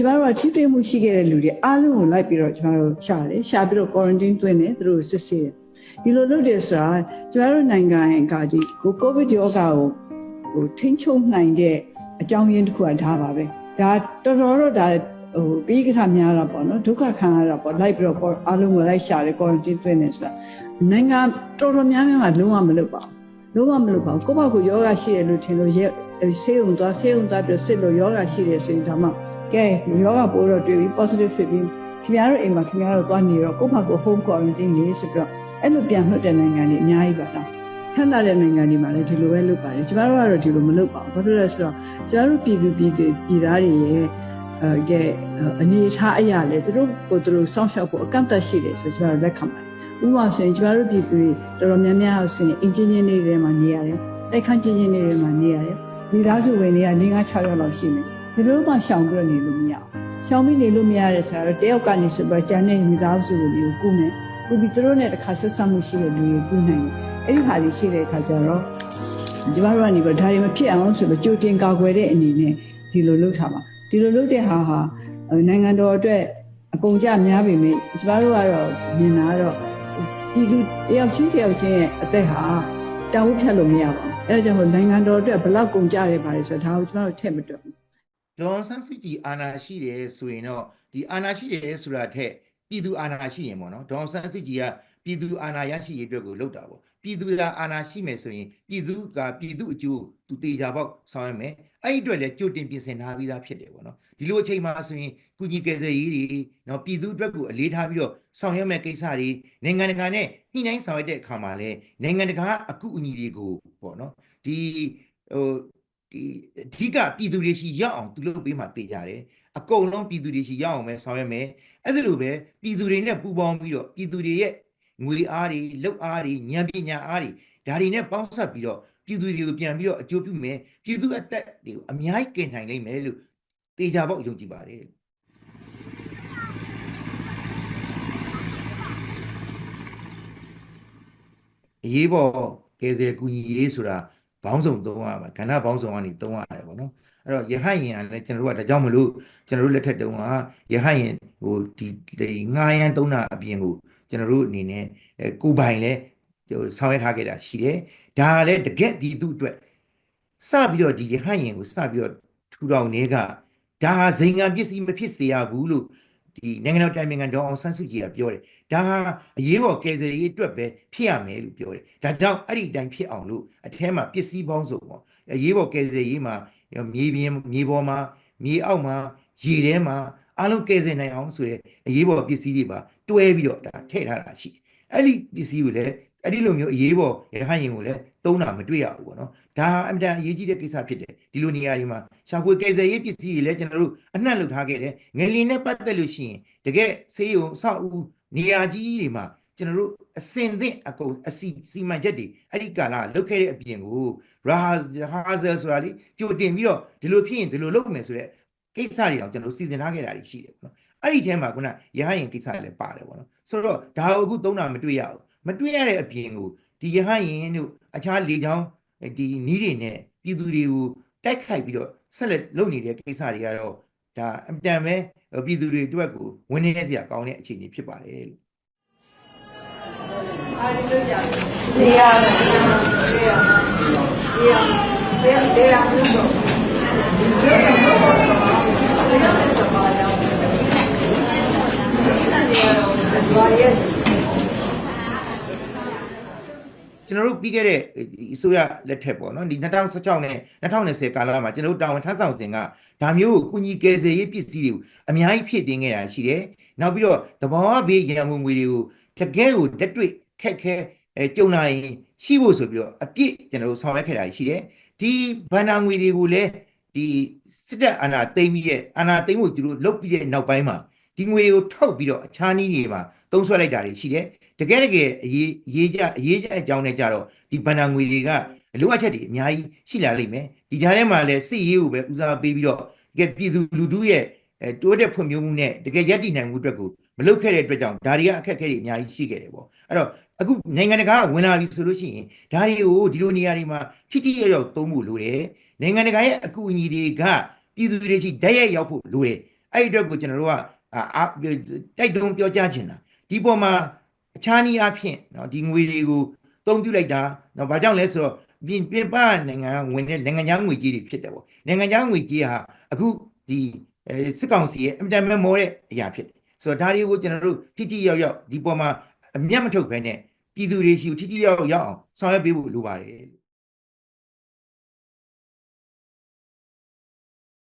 ကျမတို့ကထိတွေ့မှုရှိခဲ့တဲ့လူတွေအားလုံးကိုလိုက်ပြီးတော့ကျမတို့ရှာတယ်ရှာပြီးတော့ quarantine သွင်းတယ်သူတို့စစ်ဆေးတယ်ဒီလိုလုပ်တယ်ဆိုတာကျမတို့နိုင်ငံကဒီကိုကိုဗစ်ရောဂါကိုဟိုထိန်းချုပ်နိုင်တဲ့အကြောင်းရင်းတစ်ခုကဒါပါပဲဒါတော်တော်တော့ဒါဟိုပြီးကြတာများတာပေါ့နော်ဒုက္ခခံရတာပေါ့လိုက်ပြီးတော့အားလုံးကိုလိုက်ရှာတယ် quarantine သွင်းတယ်ဆိုတာနိုင်ငံတော်တော်များများကလုံးဝမလုပ်ပါဘူးလုံးဝမလုပ်ပါဘူးကိုယ့်ဘာကိုယောဂရှိတယ်လို့ထင်လို့ရဲဆေးုံသွားဆေးုံသွားပြီးစစ်လို့ယောဂရှိတယ်ဆိုရင်ဒါမှ ကဲယောဂပိုးတော့တွေ့ပြီး positive ဖြစ်ပြီးခင်ဗျားတို့အိမ်မှာခင်ဗျားတို့သွားနေတော့ကိုယ့်ဘာကို home quarantine နေဆိုပြီးတော့အဲ့လိုပြန်လွှတ်တဲ့နိုင်ငံတွေအများကြီးပါတော့ခန့်တာတဲ့နိုင်ငံတွေမှာလည်းဒီလိုပဲလုပ်ပါတယ်ကျမတို့ကတော့ဒီလိုမလုပ်ပါဘူးဘာဖြစ်လို့လဲဆိုတော့ကျမတို့ပြည်သူပြည်သူပြည်သားတွေရဲ့အဲကဲအနေထားအရာလေသူတို့ကိုသူတို့စောင့်ရှောက်ဖို့အကန့်အသတ်ရှိတယ်ဆိုကျမတို့လက်ခံပါတယ်ဥပမာဆိုရင်ကျမတို့ပြည်သူတွေတော်တော်များများဆိုရင်အင်ဂျင်နီယာတွေထဲမှာနေရတယ်တိုက်ခန်းချင်းချင်းတွေထဲမှာနေရတယ်မိသားစုဝင်တွေက၄၅6ယောက်လောက်ရှိမယ် ဒီလိုမှရှောင်ပြီးနေလို့မရအောင်ရှောင်ပြီးနေလို့မရတဲ့ဆိုတော့တယောက်ကနေဆိုတော့ကျန်တဲ့မိသားစုဝင်တွေကိုကုမယ်ကုပြီးသူတို့နဲ့တစ်ခါဆက်ဆံမှုရှိတဲ့လူတွေကုနိုင်တယ်အဲ့ဒီဟာတွေရှိတဲ့အခါကျတော့ကျမတို့ကနေပြီးဒါတွေမဖြစ်အောင်ဆိုတော့ကြိုတင်ကာကွယ်တဲ့အနေနဲ့ဒီလိုလုပ်ထားပါဒီလိုလုပ်တဲ့ဟာဟာနိုင်ငံတော်အတွက်အကုန်ကြများပြီမေကျမတို့ကတော့မြင်တာကတော့ဒီလူတယောက်ချင်းတယောက်ချင်းရဲ့အသက်ဟာတောင်းဖြတ်လို့မရပါဘူးအဲဒါကြောင့်မို့နိုင်ငံတော်အတွက်ဘယ်လောက်ကုန်ကြရပါလဲဆိုတော့ဒါကိုကျမတို့ထည့်မတွက်ဘူး ဒေါ်အောင်ဆန်းစုကြည်အာဏာရှိတယ်ဆိုရင်တော့ဒီအာဏာရှိတယ်ဆိုတာထက်ပြည်သူအာဏာရှိရင်ပေါ့နော်ဒေါ်အောင်ဆန်းစုကြည်ကပြည်သူအာဏာရရှိရေးအတွက်ကိုလုပ်တာပေါ့ပြည်သူကအာဏာရှိမယ်ဆိုရင်ပြည်သူကပြည်သူအကျိုးသူတေချာပေါက်ဆောင်ရမယ်အဲ့ဒီအတွက်လည်းကြိုတင်ပြင်ဆင်ထားပြီးသားဖြစ်တယ်ပေါ့နော်ဒီလိုအချိန်မှာဆိုရင်ကုညီကယ်ဆယ်ရေးတွေနော်ပြည်သူအတွက်ကိုအလေးထားပြီးတော့ဆောင်ရွက်မဲ့ကိစ္စတွေနိုင်ငံတကာနဲ့ညှိနှိုင်းဆောင်ရွက်တဲ့အခါမှာလည်းနိုင်ငံတကာအကူအညီတွေကိုပေါ့နော်ဒီဟို ဒီအဓိကပြည်သူတွေရှိရောက်အောင်သူလုပ်ပေးမှတေးကြတယ်အကုန်လုံးပြည်သူတွေရှိရောက်အောင်ပဲဆောင်ရွက်မယ်အဲ့ဒါလိုပဲပြည်သူတွေနဲ့ပူးပေါင်းပြီးတော့ပြည်သူတွေရဲ့ငွေအားတွေလုပ်အားတွေဉာဏ်ပညာအားတွေဒါတွေနဲ့ပေါင်းစပ်ပြီးတော့ပြည်သူတွေကိုပြန်ပြီးတော့အကျိုးပြုမယ်ပြည်သူအသက်တွေကိုအများကြီးကင်နိုင်နိုင်မယ်လို့တေချာပေါက်ယုံကြည်ပါတယ်အရေးပေါ်ကယ်ဆယ်ကူညီရေးဆိုတာ ဘောင်းဆောင်သုံးရမှာကဏ္ဍဘောင်းဆောင်ကနေသုံးရတယ်ပေါ့နော်အဲ့တော့ရဟတ်ရင်ကလည်းကျွန်တော်တို့ကဒါကြောင့်မလို့ကျွန်တော်တို့လက်ထက်တုန်းကရဟတ်ရင်ဟိုဒီဒီငားရမ်းသုံးတာအပြင်ကိုကျွန်တော်တို့အနေနဲ့အဲကိုပိုင်လဲဟိုဆောင်ရွက်ထားခဲ့တာရှိတယ်ဒါကလည်းတကက်ပြည်သူအတွက်စပြီးတော့ဒီရဟတ်ရင်ကိုစပြီးတော့ထူထောင်နေကဒါဟာဇိမ်ငံပစ္စည်းမဖြစ်စေရဘူးလို့ ဒီနိုင်ငံတော်တိုင်ပင်ခံဒေါအောင်ဆန်းစုကြည်ကပြောတယ်ဒါဟာအရေးပေါ်ကယ်ဆယ်ရေးအတွက်ပဲဖြစ်ရမယ်လို့ပြောတယ်။ဒါကြောင့်အဲ့ဒီအတိုင်းဖြစ်အောင်လို့အထဲမှာပစ္စည်းပေါင်းစုံပေါ့အရေးပေါ်ကယ်ဆယ်ရေးမှာမြေပြင်မြေပေါ်မှာမြေအောက်မှာရေထဲမှာအလုံးကယ်ဆယ်နိုင်အောင်ဆိုတဲ့အရေးပေါ်ပစ္စည်းတွေပါတွဲပြီးတော့ဒါထည့်ထားတာရှိတယ်။ အဲ့ဒီပစ္စည်းကိုလည်းအဲ့ဒီလိုမျိုးအရေးပေါ်ရဟန်းရင်ကိုလည်းသုံးတာမတွေ့ရဘူးပေါ့နော်။ဒါဟာအမြဲတမ်းအရေးကြီးတဲ့ကိစ္စဖြစ်တယ်။ဒီလိုနေရာတွေမှာရှာဖွေကယ်ဆယ်ရေးပစ္စည်းတွေလည်းကျွန်တော်တို့အနှံ့လုပ်ထားခဲ့တယ်။ငလင်နဲ့ပတ်သက်လို့ရှိရင်တကယ်ဆေးရုံအဆောက်အဦနေရာကြီးတွေမှာကျွန်တော်တို့အစင်သင့်အကုန်အစီစီမံချက်တွေအဲ့ဒီကာလလုတ်ခဲ့တဲ့အပြင်ကိုရာဟာဇယ်ဆိုတာလေကြိုတင်ပြီးတော့ဒီလိုဖြစ်ရင်ဒီလိုလုပ်မယ်ဆိုတဲ့ကိစ္စတွေတော့ကျွန်တော်စီစဉ်ထားခဲ့တာတွေရှိတယ်ပေါ့နော် အဲ့ဒီထဲမှာခုနရဟရင်ကိစ္စလည်းပါတယ်ပေါ့နော်ဆိုတော့ဒါကိုအခုသုံးတာမတွေ့ရဘူးမတွေ့ရတဲ့အပြင်ကိုဒီရဟရင်တို့အခြားလေချောင်းဒီနီးတွေနဲ့ပြည်သူတွေကိုတိုက်ခိုက်ပြီးတော့ဆက်လက်လုပ်နေတဲ့ကိစ္စတွေကတော့ဒါအတန်ပဲပြည်သူတွေအတွက်ကိုဝင်နေစရာကောင်းတဲ့အခြေအနေဖြစ်ပါတယ်လို့ ကျွန်တော်တို့ပြီးခဲ့တဲ့အစိုးရလက်ထက်ပေါ့နော်ဒီ2016နဲ့2020ကာလမှာကျွန်တော်တို့တာဝန်ထမ်းဆောင်စဉ်ကဒါမျိုးကိုကုညီကယ်ဆယ်ရေးပစ္စည်းတွေကိုအများကြီးဖြည့်တင်းခဲ့တာရှိတယ်။နောက်ပြီးတော့သဘောဘေးရန်ကုန်ငွေတွေကိုတကယ်ကိုတက်တွေ့ခက်ခဲအဲကြုံနိုင်ရှိဖို့ဆိုပြီးတော့အပြည့်ကျွန်တော်တို့ဆောင်ရွက်ခဲ့တာရှိတယ်။ဒီဘဏ္ဍာငွေတွေကိုလည်းဒီစစ်တပ်အာဏာသိမ်းပြီးရဲ့အာဏာသိမ်းဖို့သူတို့လုပ်ပြီးတဲ့နောက်ပိုင်းမှာ ဒီငွေတွေကိုထောက်ပြီးတော့အခြားနည်းတွေမှာသုံးဆွဲလိုက်တာတွေရှိတယ်။တကယ်တကယ်အရေးအရေးကြအရေးကြအကြောင်းနဲ့ကြတော့ဒီဘဏ္ဍာငွေတွေကအလိုအပ်ချက်တွေအများကြီးရှိလာလိမ့်မယ်ဒီကြားထဲမှာလည်းစစ်ရေးကိုပဲဦးစားပေးပြီးတော့တကယ်ပြည်သူလူထုရဲ့အဲတိုးတက်ဖွံ့ဖြိုးမှုနဲ့တကယ်ရည်တည်နိုင်မှုအတွက်ကိုမလုပ်ခဲ့တဲ့အတွက်ကြောင့်ဒါတွေကအခက်အခဲတွေအများကြီးရှိခဲ့တယ်ပေါ့အဲ့တော့အခုနိုင်ငံတကာကဝင်လာပြီဆိုလို့ရှိရင်ဒါတွေကိုဒီလိုနေရာတွေမှာထိထိရောက်ရောက်သုံးဖို့လိုတယ်နိုင်ငံတကာရဲ့အကူအညီတွေကပြည်သူတွေရှိဓာတ်ရိုက်ရောက်ဖို့လိုတယ်အဲ့ဒီအတွက်ကိုကျွန်တော်တို့က အာအာတိုက်တွန်းပြောကြားချင်တာဒီပေါ်မှာအခြားနည်းအားဖြင့်เนาะဒီငွေတွေကိုသုံးပြုလိုက်တာเนาะဘာကြောင့်လဲဆိုတော့ပြင်ပြင်ပနိုင်ငံကဝင်တဲ့နိုင်ငံခြားငွေကြေးတွေဖြစ်တယ်ပေါ့နိုင်ငံခြားငွေကြေးဟာအခုဒီအဲစစ်ကောင်စီရဲ့အင်တာနက်မောတဲ့အရာဖြစ်တယ်ဆိုတော့ဒါတွေကိုကျွန်တော်တို့ထိထိရောက်ရောက်ဒီပေါ်မှာအမျက်မထုတ်ဘဲနဲ့ပြည်သူတွေရှိကိုထိထိရောက်ရောက်ရအောင်ဆောင်ရွက်ပေးဖို့လိုပါတယ်